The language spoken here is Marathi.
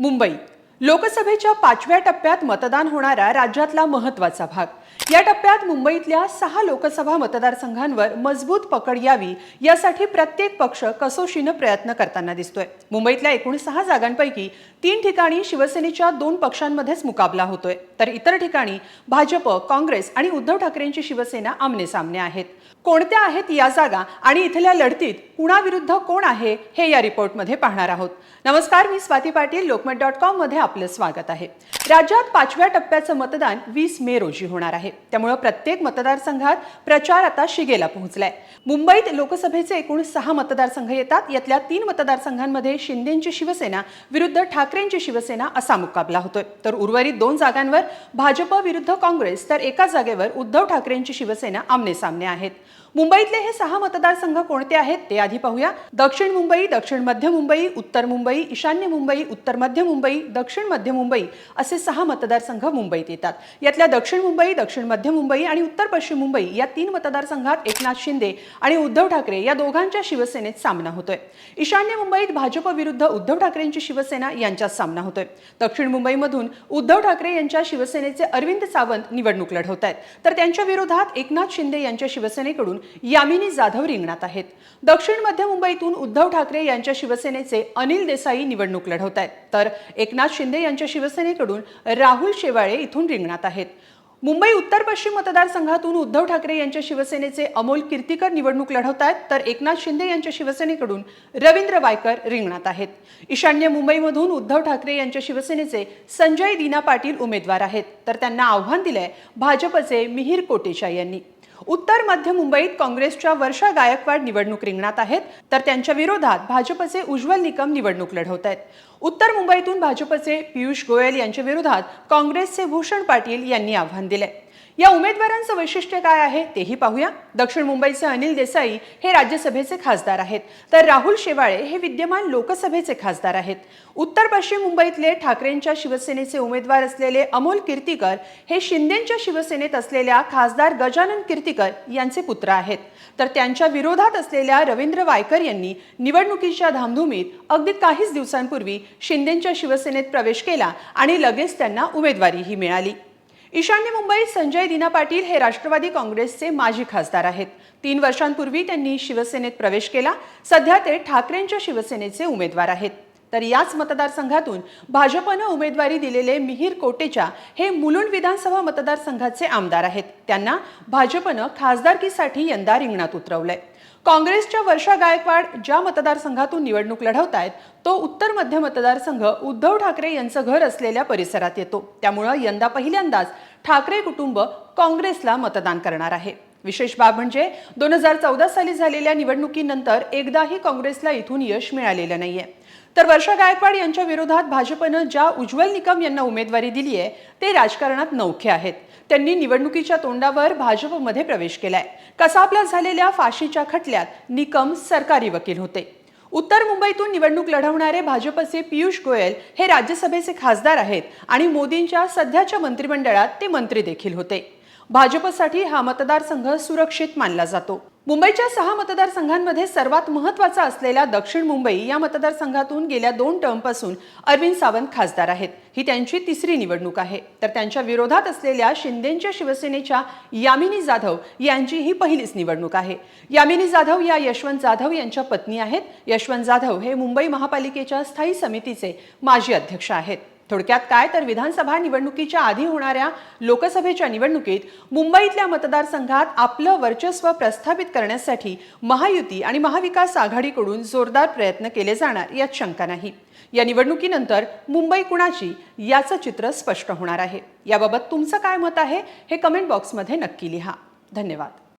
मुंबई. लोकसभेच्या पाचव्या टप्प्यात मतदान होणारा राज्यातला महत्त्वाचा भाग. या टप्प्यात मुंबईतल्या सहा लोकसभा मतदारसंघांवर मजबूत पकड यावी यासाठी प्रत्येक पक्ष कसोशीनं प्रयत्न करताना दिसतोय. मुंबईतल्या एकूण सहा जागांपैकी तीन ठिकाणी शिवसेनेच्या दोन पक्षांमध्येच मुकाबला होतोय. तर इतर ठिकाणी भाजप काँग्रेस आणि उद्धव ठाकरेंची शिवसेना आमने सामने आहेत. कोणत्या आहेत या जागा आणि इथल्या लढतीत कुणाविरुद्ध कोण आहे हे या रिपोर्टमध्ये पाहणार आहोत. नमस्कार मी स्वाती पाटील लोकमत डॉट कॉममध्ये आपलं स्वागत आहे. राज्यात पाचव्या टप्प्याचं मतदान वीस मे रोजी होणार आहे. त्यामुळे प्रत्येक मतदारसंघात प्रचार आता शिगेला पोहोचलाय. मुंबईत लोकसभेचे एकूण सहा मतदारसंघ येतात. यातल्या तीन मतदारसंघांमध्ये शिंदेची शिवसेना विरुद्ध ठाकरेंची शिवसेना असा मुकाबला होतोय. तर उर्वरित दोन जागांवर भाजप विरुद्ध काँग्रेस तर एका जागेवर उद्धव ठाकरेंची शिवसेना आमने सामने आहेत. मुंबईतले हे सहा मतदारसंघ कोणते आहेत ते आधी पाहूया. दक्षिण मुंबई दक्षिण मध्य मुंबई उत्तर मुंबई ईशान्य मुंबई उत्तर मध्य मुंबई दक्षिण मध्य मुंबई असे सहा मतदारसंघ मुंबईत येतात. यातल्या दक्षिण मुंबई दक्षिण मध्य मुंबई आणि उत्तर पश्चिम मुंबई या तीन मतदारसंघात एकनाथ शिंदे आणि उद्धव ठाकरे या दोघांच्या शिवसेनेत सामना होतोय. ईशान्य मुंबईत भाजप विरुद्ध उद्धव ठाकरेंची शिवसेना यांच्यात सामना होतोय. दक्षिण मुंबईमधून उद्धव ठाकरे यांच्या शिवसेनेचे अरविंद सावंत निवडणूक लढवत आहेत. तर त्यांच्या विरोधात एकनाथ शिंदे यांच्या शिवसेनेकडून यामिनी जाधव रिंगणात आहेत. दक्षिण मध्य मुंबईतून उद्धव ठाकरे यांच्या शिवसेनेचे अनिल देसाई निवडणूक लढवत आहेत. तर एकनाथ शिंदे यांच्या शिवसेनेकडून राहुल शेवाळे इथून रिंगणात आहेत. मुंबई उत्तर पश्चिम मतदारसंघातून उद्धव ठाकरे यांच्या शिवसेनेचे अमोल कीर्तीकर निवडणूक लढवत आहेत तर एकनाथ शिंदे यांच्या शिवसेनेकडून रवींद्र वायकर रिंगणात आहेत. ईशान्य मुंबईमधून उद्धव ठाकरे यांच्या शिवसेनेचे संजय दीना पाटील उमेदवार आहेत तर त्यांना आव्हान दिलंय भाजपचे मिहीर कोटेचा यांनी. उत्तर मध्य मुंबईत काँग्रेसच्या वर्षा गायकवाड निवडणूक रिंगणात आहेत. तर त्यांच्या विरोधात भाजपचे उज्ज्वल निकम निवडणूक लढवत आहेत. उत्तर मुंबईतून भाजपचे पियुष गोयल यांच्या विरोधात काँग्रेसचे भूषण पाटील यांनी आव्हान दिले या उमेदवारांचं वैशिष्ट्य काय आहे तेही पाहूया. दक्षिण मुंबईचे अनिल देसाई हे राज्यसभेचे खासदार आहेत. तर राहुल शेवाळे हे विद्यमान लोकसभेचे खासदार आहेत. उत्तर पश्चिम मुंबईतले ठाकरेंच्या शिवसेनेचे उमेदवार असलेले अमोल कीर्तीकर हे शिंदेच्या शिवसेनेत असलेल्या खासदार गजानन कीर्तीकर यांचे पुत्र आहेत. तर त्यांच्या विरोधात असलेल्या रवींद्र वायकर यांनी निवडणुकीच्या धामधुमीत अगदी काहीच दिवसांपूर्वी शिंदेच्या शिवसेनेत प्रवेश केला आणि लगेच त्यांना उमेदवारीही मिळाली. ईशान्य मुंबईत संजय दिना पाटील हे राष्ट्रवादी काँग्रेसचे माजी खासदार आहेत. तीन वर्षांपूर्वी त्यांनी शिवसेनेत प्रवेश केला. सध्या ते ठाकरेंच्या शिवसेनेचे उमेदवार आहेत. तर याच मतदारसंघातून भाजपनं उमेदवारी दिलेले मिहीर कोटेचा हे मुलुंड विधानसभा मतदारसंघाचे आमदार आहेत. त्यांना भाजपनं खासदारकीसाठी यंदा रिंगणात उतरवलंय. काँग्रेसच्या वर्षा गायकवाड ज्या मतदारसंघातून निवडणूक लढवत आहेत तो उत्तर मध्य मतदारसंघ उद्धव ठाकरे यांचं घर असलेल्या परिसरात येतो. त्यामुळं यंदा पहिल्यांदाच ठाकरे कुटुंब काँग्रेसला मतदान करणार आहे. विशेष बाब म्हणजे दोन हजार चौदा साली झालेल्या निवडणुकीनंतर एकदाही काँग्रेसला इथून यश मिळालेलं नाहीये. तर वर्षा गायकवाड यांच्या विरोधात भाजपनं ज्या उज्ज्वल निकम यांना उमेदवारी दिली आहे ते राजकारणात नौखे आहेत. त्यांनी निवडणुकीच्या तोंडावर भाजपमध्ये प्रवेश केलाय. कसापला झालेल्या फाशीच्या खटल्यात निकम सरकारी वकील होते. उत्तर मुंबईतून निवडणूक लढवणारे भाजपचे पियुष गोयल हे राज्यसभेचे खासदार आहेत आणि मोदींच्या सध्याच्या मंत्रिमंडळात ते मंत्री देखील होते. भाजपसाठी हा मतदारसंघ सुरक्षित मानला जातो. मुंबईच्या सहा मतदारसंघांमध्ये सर्वात महत्त्वाचा असलेल्या दक्षिण मुंबई या मतदारसंघातून गेल्या दोन टर्मपासून अरविंद सावंत खासदार आहेत. ही त्यांची तिसरी निवडणूक आहे. तर त्यांच्या विरोधात असलेल्या शिंदेच्या शिवसेनेच्या यामिनी जाधव यांची ही पहिलीच निवडणूक आहे. यामिनी जाधव या यशवंत जाधव यांच्या पत्नी आहेत. यशवंत जाधव हे मुंबई महापालिकेच्या स्थायी समितीचे माजी अध्यक्ष आहेत. थोडक्यात काय तर विधानसभा निवडणुकीच्या आधी होणाऱ्या लोकसभेच्या निवडणुकीत मुंबईतल्या मतदारसंघात आपलं वर्चस्व प्रस्थापित करण्यासाठी महायुती आणि महाविकास आघाडीकडून जोरदार प्रयत्न केले जाणार यात शंका नाही. या निवडणुकीनंतर मुंबई कुणाची याचं चित्र स्पष्ट होणार आहे. याबाबत तुमचं काय मत आहे हे कमेंट बॉक्समध्ये नक्की लिहा. धन्यवाद.